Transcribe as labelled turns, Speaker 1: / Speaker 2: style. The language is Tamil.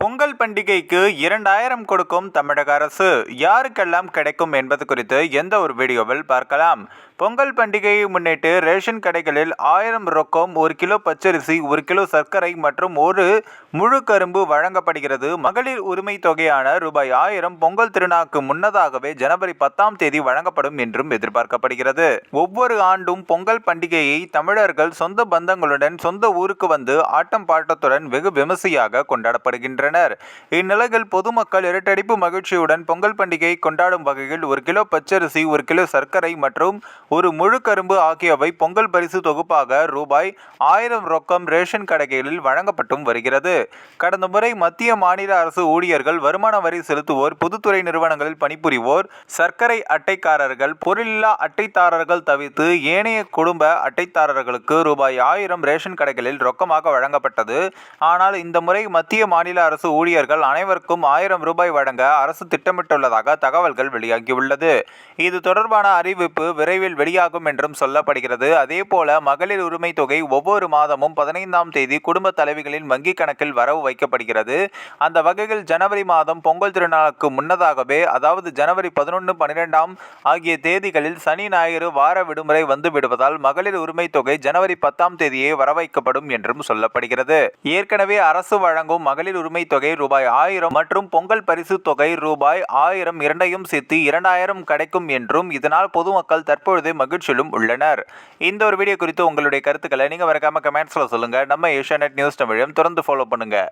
Speaker 1: பொங்கல் பண்டிகைக்கு இரண்டாயிரம் கொடுக்கும் தமிழக அரசு. யாருக்கெல்லாம் கிடைக்கும் என்பது குறித்து எந்த ஒரு வீடியோவில் பார்க்கலாம். பொங்கல் பண்டிகையை முன்னிட்டு ரேஷன் கடைகளில் ஆயிரம் ரொக்கம் ஒரு கிலோ பச்சரிசி ஒரு கிலோ சர்க்கரை மற்றும் ஒரு முழு கரும்பு வழங்கப்படுகிறது. மகளிர் உரிமை தொகையான ரூபாய் ஆயிரம் பொங்கல் திருநாக்கு முன்னதாகவே ஜனவரி பத்தாம் தேதி வழங்கப்படும் என்றும் எதிர்பார்க்கப்படுகிறது. ஒவ்வொரு ஆண்டும் பொங்கல் பண்டிகையை தமிழர்கள் சொந்த பந்தங்களுடன் சொந்த ஊருக்கு வந்து ஆட்டம் பாட்டத்துடன் வெகு விமர்சையாக கொண்டாடப்படுகின்றனர். இந்நிலையில் பொதுமக்கள் இரட்டடிப்பு மகிழ்ச்சியுடன் பொங்கல் பண்டிகை கொண்டாடும் வகையில் ஒரு கிலோ பச்சரிசி ஒரு கிலோ சர்க்கரை மற்றும் ஒரு முழு கரும்பு ஆகியவை பொங்கல் பரிசு தொகுப்பாக ரூபாய் ஆயிரம் ரொக்கம் ரேஷன் கடைகளில் வழங்கப்பட்டும் வருகிறது. கடந்த முறை மத்திய மாநில அரசு ஊழியர்கள் வருமான வரி செலுத்துவோர் பொதுத்துறை நிறுவனங்களில் பணிபுரிவோர் சர்க்கரை அட்டைக்காரர்கள் பொருளில்லா அட்டைதாரர்கள் தவிர்த்து ஏனைய குடும்ப அட்டைதாரர்களுக்கு ரூபாய் ஆயிரம் ரேஷன் கடைகளில் ரொக்கமாக வழங்கப்பட்டது. ஆனால் இந்த முறை மத்திய மாநில அரசு ஊழியர்கள் அனைவருக்கும் ஆயிரம் ரூபாய் வழங்க அரசு திட்டமிட்டுள்ளதாக தகவல்கள் வெளியாகியுள்ளது. இது தொடர்பான அறிவிப்பு விரைவில் வெளியாகும் என்றும் சொல்லப்படுகிறது. அதேபோல மகளிர் உரிமை தொகை ஒவ்வொரு மாதமும் பதினைந்தாம் தேதி குடும்ப தலைவிகளின் வங்கிக் கணக்கில் வரவு வைக்கப்படுகிறது. அந்த வகையில் ஜனவரி மாதம் பொங்கல் திருநாளுக்கு முன்னதாகவே அதாவது ஜனவரி பதினொன்று பன்னிரெண்டாம் ஆகிய தேதிகளில் சனி ஞாயிறு வார விடுமுறை வந்து விடுவதால் மகளிர் உரிமை தொகை ஜனவரி பத்தாம் தேதியே வரவைக்கப்படும் என்றும் சொல்லப்படுகிறது. ஏற்கனவே அரசு வழங்கும் மகளிர் உரிமை தொகை ரூபாய் ஆயிரம் மற்றும் பொங்கல் பரிசு தொகை ரூபாய் ஆயிரம் இரண்டையும் சேர்த்து இரண்டாயிரம் கிடைக்கும் என்றும் இதனால் பொதுமக்கள் தற்பொழுது மகிழ்ச்சியிலும் உள்ளனர். இந்த ஒரு வீடியோ குறித்து உங்களுடைய கருத்துக்களை நீங்க மறக்காம கமெண்ட்ஸ்ல சொல்லுங்க. நம்ம ஏஷியா நியூஸ் தமிழையும் தொடர்ந்து ஃபாலோ பண்ணுங்க.